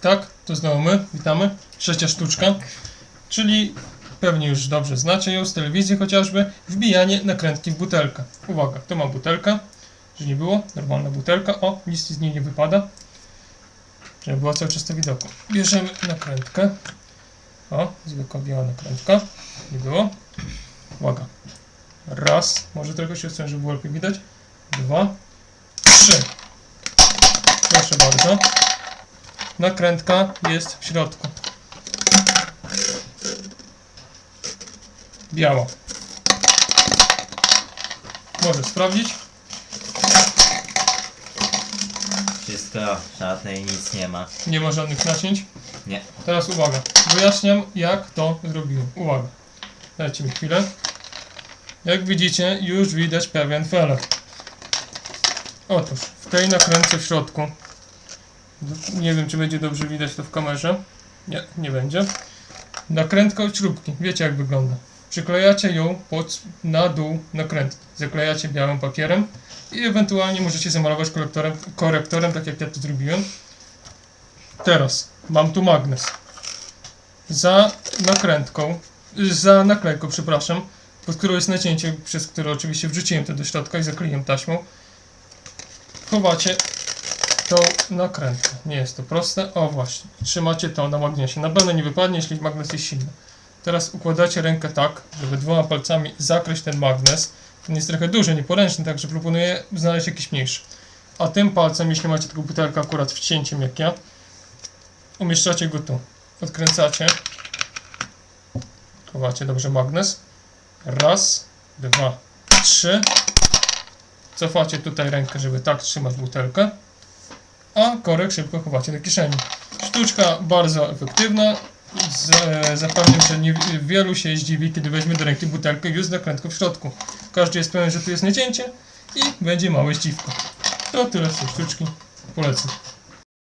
Tak, to znowu my, witamy. Trzecia sztuczka, czyli pewnie już dobrze znacie ją z telewizji chociażby, wbijanie nakrętki w butelkę. Uwaga, to ma butelkę, że nie było, normalna butelka, o, nic z niej nie wypada, żeby była cały czas to widoku. Bierzemy nakrętkę, o, zwykła biała nakrętka, nie było. Uwaga, raz, może trochę się odsunę, żeby było lepiej widać, dwa, trzy. Proszę bardzo. Nakrętka jest w środku. Biała. Możesz sprawdzić. Wszystko szatne i nic nie ma. Nie ma żadnych nacięć. Nie. Teraz uwaga. Wyjaśniam jak to zrobiłem. Uwaga. Dajcie mi chwilę. Jak widzicie, już widać pewien felek. Otóż, w tej nakrętce w środku. Nie wiem, czy będzie dobrze widać to w kamerze. Nie, nie będzie. Nakrętka od śrubki. Wiecie jak wygląda. Przyklejacie ją pod, na dół nakrętki. Zaklejacie białym papierem i ewentualnie możecie zamalować korektorem, korektorem, tak jak ja to zrobiłem. Teraz mam tu magnes. Za nakrętką, za naklejką, przepraszam, pod którą jest nacięcie, przez które oczywiście wrzuciłem to do środka i zakleiłem taśmą. Chowacie tą nakrętkę. Nie jest to proste. O właśnie, trzymacie to na magnesie. Na pewno nie wypadnie, jeśli magnes jest silny. Teraz układacie rękę tak, żeby dwoma palcami zakryć ten magnes. Ten jest trochę duży, nieporęczny, także proponuję znaleźć jakiś mniejszy. A tym palcem, jeśli macie taką butelkę akurat wcięciem jak ja, umieszczacie go tu. Odkręcacie. Chowacie dobrze magnes. Raz, dwa, trzy. Cofacie tutaj rękę, żeby tak trzymać butelkę. A korek szybko chowacie do kieszeni. Sztuczka bardzo efektywna. Z, e, zapewniam, że nie, wielu się zdziwi, kiedy weźmie do ręki butelkę już z nakrętką w środku. Każdy jest pewien, że tu jest nacięcie i będzie małe zdziwko. To tyle z tej sztuczki. Polecam.